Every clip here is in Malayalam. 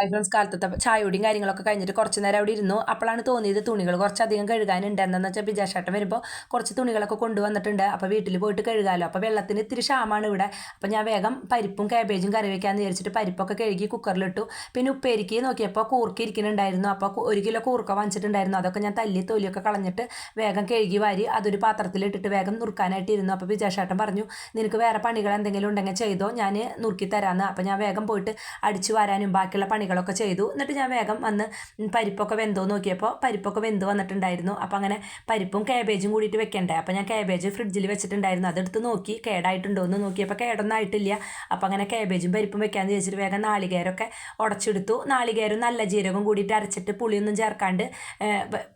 ഹൈ ഫ്രണ്ട്സ് കാലത്തത്തെ ചായയോടെയും കാര്യങ്ങളൊക്കെ കഴിഞ്ഞിട്ട് കുറച്ച് നേരം അവിടെ ഇരുന്നു. അപ്പോഴാണ് തോന്നിയത് തുണികൾ കുറച്ചധികം കഴുകാനുണ്ട്. എന്താണെന്ന് വെച്ചാൽ ബിജാഷേട്ടൻ വരുമ്പോൾ കുറച്ച് തുണികളൊക്കെ കൊണ്ടുവന്നിട്ടുണ്ട്. അപ്പോൾ വീട്ടിൽ പോയിട്ട് കഴുകാലോ. അപ്പോൾ വെള്ളത്തിന് ഇത്തിരി ക്ഷാമാണ് ഇവിടെ. അപ്പോൾ ഞാൻ വേഗം പരിപ്പും കാബേജും കറി വയ്ക്കാമെന്ന് വിചാരിച്ചിട്ട് പരിപ്പൊക്കെ കഴുകി കുക്കറിലിട്ടു പിന്നെ ഉപ്പേരിക്ക് നോക്കിയപ്പോൾ കൂർക്ക ഇരിക്കുന്നുണ്ടായിരുന്നു. അപ്പോൾ ഒരു കിലോ കൂർക്ക വാങ്ങിച്ചിട്ടുണ്ടായിരുന്നു. അതൊക്കെ ഞാൻ തല്ലി തൊലിയൊക്കെ കളഞ്ഞിട്ട് വേഗം കഴുകി വാരി അതൊരു പാത്രത്തിലിട്ടിട്ട് വേഗം നുറുക്കാനായിട്ടിരുന്നു അപ്പോൾ ബിജാഷേട്ടൻ പറഞ്ഞു നിനക്ക് വേറെ പണികൾ എന്തെങ്കിലും ഉണ്ടെങ്കിൽ ചെയ്തോ. ഞാൻ നുറുക്കി തരാമെന്ന് അപ്പോൾ ഞാൻ വേഗം പോയിട്ട് അടിച്ചു വരാനും ബാക്കിയുള്ള പണികളൊക്കെ ചെയ്തു. എന്നിട്ട് ഞാൻ വേഗം വന്ന് പരിപ്പൊക്കെ വെന്തോ നോക്കിയപ്പോൾ പരിപ്പൊക്കെ വെന്ത് വന്നിട്ടുണ്ടായിരുന്നു. അപ്പോൾ അങ്ങനെ പരിപ്പും കാബേജും കൂടിയിട്ട് വെക്കണ്ടേ. അപ്പോൾ ഞാൻ കാബേജ് ഫ്രിഡ്ജിൽ വെച്ചിട്ടുണ്ടായിരുന്നു. അതെടുത്ത് നോക്കി. കേടായിട്ടുണ്ടോ എന്ന് നോക്കിയപ്പോൾ കേടൊന്നും ആയിട്ടില്ല. അപ്പോൾ അങ്ങനെ കാബേജും പരിപ്പും വെക്കാന്ന് ചോദിച്ചിട്ട് വേഗം നാളികേരമൊക്കെ ഉടച്ചെടുത്തു നാളികേരം നല്ല ജീരകം കൂടിയിട്ട് അരച്ചിട്ട് പുളിയൊന്നും ചേർക്കാണ്ട്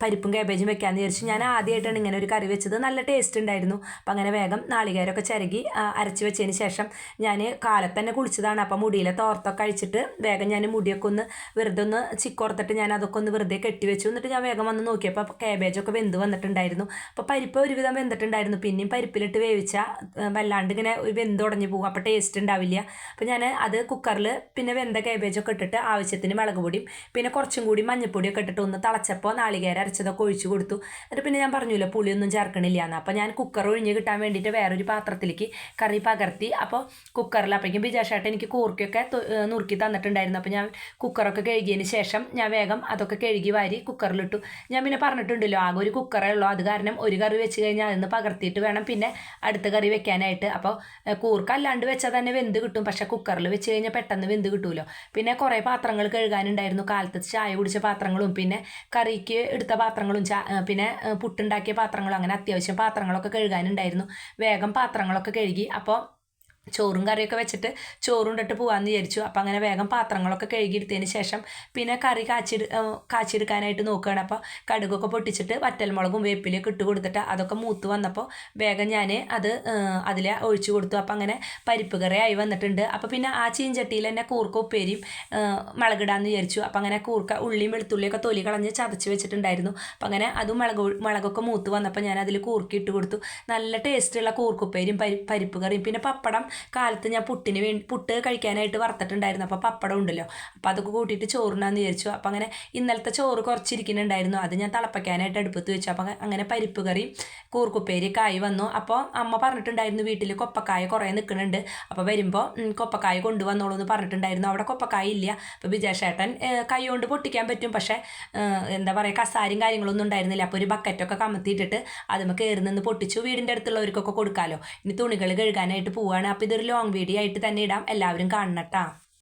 പരിപ്പും കാബേജും വെക്കാന്ന് വിചാരിച്ചു ഞാൻ ആദ്യമായിട്ടാണ് ഇങ്ങനെ ഒരു കറി വെച്ചത്. നല്ല ടേസ്റ്റ് ഉണ്ടായിരുന്നു. അപ്പം അങ്ങനെ വേഗം നാളികേരമൊക്കെ ചിരകി അരച്ച് വെച്ചതിന് ശേഷം ഞാൻ കാലത്ത് തന്നെ കുളിച്ചതാണ്. അപ്പം മുടിയിലെ തോർത്തൊക്കെ അഴിച്ചിട്ട് വേഗം ഞാൻ മുടിയൊക്കെ ഒന്ന് വെറുതെ ഒന്ന് ചിക്കോർത്തിട്ട് ഞാൻ അതൊക്കെ ഒന്ന് വെറുതെ കെട്ടി വെച്ചു എന്നിട്ട് ഞാൻ വേഗം വന്ന് നോക്കിയപ്പോൾ കാബേജൊക്കെ വെന്ത് വന്നിട്ടുണ്ടായിരുന്നു. അപ്പോൾ പരിപ്പ് ഒരുവിധം വെന്തിട്ടുണ്ടായിരുന്നു. പിന്നെയും പരിപ്പിലിട്ട് വേവിച്ച വല്ലാണ്ട് ഇങ്ങനെ വെന്തുടഞ്ഞു പോകും. അപ്പോൾ ടേസ്റ്റ് ഉണ്ടാവില്ല. അപ്പോൾ ഞാൻ അത് കുക്കറിൽ പിന്നെ വെന്ത കാബേജൊക്കെ ഇട്ടിട്ട് ആവശ്യത്തിന് മുളക് പൊടിയും പിന്നെ കുറച്ചും കൂടി മഞ്ഞപ്പൊടിയൊക്കെ ഇട്ടിട്ട് ഒന്ന് തിളച്ചപ്പോൾ നാളികേരം അരച്ചതൊക്കെ ഒഴിച്ചു കൊടുത്തു. എന്നിട്ട് പിന്നെ ഞാൻ പറഞ്ഞില്ല പുളിയൊന്നും ചേർക്കണില്ല എന്ന്. അപ്പോൾ ഞാൻ കുക്കർ ഒഴിഞ്ഞ് കിട്ടാൻ വേണ്ടിയിട്ട് വേറൊരു പാത്രത്തിലേക്ക് കറി പകർത്തി. അപ്പോൾ കുക്കറിൽ അപ്പോഴേക്കും ബിജാഷേട്ടൻ എനിക്ക് കൂർക്കൊക്കെ നുറുക്കി തന്നിട്ടുണ്ടായിരുന്നു. അപ്പോൾ ഞാൻ കുക്കറൊക്കെ കഴുകിയതിന് ശേഷം ഞാൻ വേഗം അതൊക്കെ കഴുകി വാരി കുക്കറിലിട്ടു. ഞാൻ പിന്നെ പറഞ്ഞിട്ടുണ്ടല്ലോ ആകെ ഒരു കുക്കറേ ഉള്ളൂ. അത് കാരണം ഒരു കറി വെച്ച് കഴിഞ്ഞാൽ അതിന്ന് പകർത്തിയിട്ട് വേണം പിന്നെ അടുത്ത കറി വെക്കാനായിട്ട്. അപ്പോൾ കൂർക്ക അല്ലാണ്ട് വെച്ചാൽ തന്നെ വെന്ത് കിട്ടും. പക്ഷേ കുക്കറിൽ വെച്ച് കഴിഞ്ഞാൽ പെട്ടെന്ന് വെന്ത് കിട്ടുമല്ലോ പിന്നെ കുറേ പാത്രങ്ങൾ കഴുകാനുണ്ടായിരുന്നു. കാലത്ത് ചായ കുടിച്ച പാത്രങ്ങളും പിന്നെ കറിക്ക് എടുത്ത പാത്രങ്ങളും പിന്നെ പുട്ടുണ്ടാക്കിയ പാത്രങ്ങളും അങ്ങനെ അത്യാവശ്യം പാത്രങ്ങളൊക്കെ കഴുകാനുണ്ടായിരുന്നു. വേഗം പാത്രങ്ങളൊക്കെ കഴുകി. അപ്പോൾ ചോറും കറിയൊക്കെ വെച്ചിട്ട് ചോറുണ്ടിട്ട് പോകാമെന്ന് വിചാരിച്ചു. അപ്പം അങ്ങനെ വേഗം പാത്രങ്ങളൊക്കെ കഴുകിയെടുത്തതിന് ശേഷം പിന്നെ കറി കാച്ചി കാച്ചിയെടുക്കാനായിട്ട് നോക്കുകയാണ്. അപ്പോൾ കടുകൊക്കെ പൊട്ടിച്ചിട്ട് വറ്റൽമുളകും വേപ്പിലൊക്കെ ഇട്ട് കൊടുത്തിട്ട് അതൊക്കെ മൂത്ത് വന്നപ്പോൾ വേഗം ഞാൻ അത് അതിൽ ഒഴിച്ചു കൊടുത്തു. അപ്പം അങ്ങനെ പരിപ്പ് കറിയായി വന്നിട്ടുണ്ട്. അപ്പോൾ പിന്നെ ആ ചീഞ്ചട്ടിയിൽ തന്നെ കൂർക്ക ഉപ്പേരിയും മുളകിടാമെന്ന് വിചാരിച്ചു. അപ്പം അങ്ങനെ കൂർക്ക ഉള്ളിയും വെളുത്തുള്ളിയൊക്കെ തൊലി കളഞ്ഞ് ചതച്ച് വെച്ചിട്ടുണ്ടായിരുന്നു. അപ്പം അങ്ങനെ അതും മുളക് മുളകൊക്കെ മൂത്ത് വന്നപ്പോൾ ഞാൻ അതിൽ കൂർക്കി ഇട്ട് കൊടുത്തു. നല്ല ടേസ്റ്റുള്ള കൂർക്കുപ്പേരിയും പരി പരിപ്പ് കറിയും പിന്നെ പപ്പടം കാലത്ത് ഞാൻ പുട്ടിന് വേണ്ടി പുട്ട് കഴിക്കാനായിട്ട് വറുത്തിട്ടുണ്ടായിരുന്നു. അപ്പോൾ പപ്പടം ഉണ്ടല്ലോ. അപ്പോൾ അതൊക്കെ കൂട്ടിയിട്ട് ചോറിനാന്ന് വിചാരിച്ചു. അപ്പോൾ അങ്ങനെ ഇന്നലത്തെ ചോറ് കുറച്ചിരിക്കുന്നുണ്ടായിരുന്നു. അത് ഞാൻ തിളപ്പിക്കാനായിട്ട് അടുപ്പത്ത് വെച്ചു. അപ്പോൾ അങ്ങനെ പരിപ്പ് കറി കൂർക്കുപ്പേരി കായ് വന്നു. അപ്പോൾ അമ്മ പറഞ്ഞിട്ടുണ്ടായിരുന്നു വീട്ടിൽ കൊപ്പക്കായ കുറേ നിൽക്കുന്നുണ്ട് അപ്പോൾ വരുമ്പോൾ കൊപ്പക്കായ കൊണ്ടുവന്നോളൂ എന്ന് പറഞ്ഞിട്ടുണ്ടായിരുന്നു. അവിടെ കൊപ്പക്കായ ഇല്ല. അപ്പോൾ വിജയശേട്ടൻ കൈ കൊണ്ട് പൊട്ടിക്കാൻ പറ്റും. പക്ഷേ എന്താ പറയുക കസാരും കാര്യങ്ങളൊന്നും ഉണ്ടായിരുന്നില്ല. അപ്പോൾ ഒരു ബക്കറ്റൊക്കെ കമത്തിയിട്ടിട്ട് അതുമ്പോൾ കയറി നിന്ന് പൊട്ടിച്ചു. വീടിന്റെ അടുത്തുള്ളവർക്കൊക്കെ കൊടുക്കാമല്ലോ ഇനി തുണികൾ കഴുകാനായിട്ട് പോവുകയാണ് അപ്പോൾ ഇതൊരു ലോങ് വീഡിയോ ആയിട്ട് തന്നെ ഇടാം. എല്ലാവരും കാണണം കേട്ടോ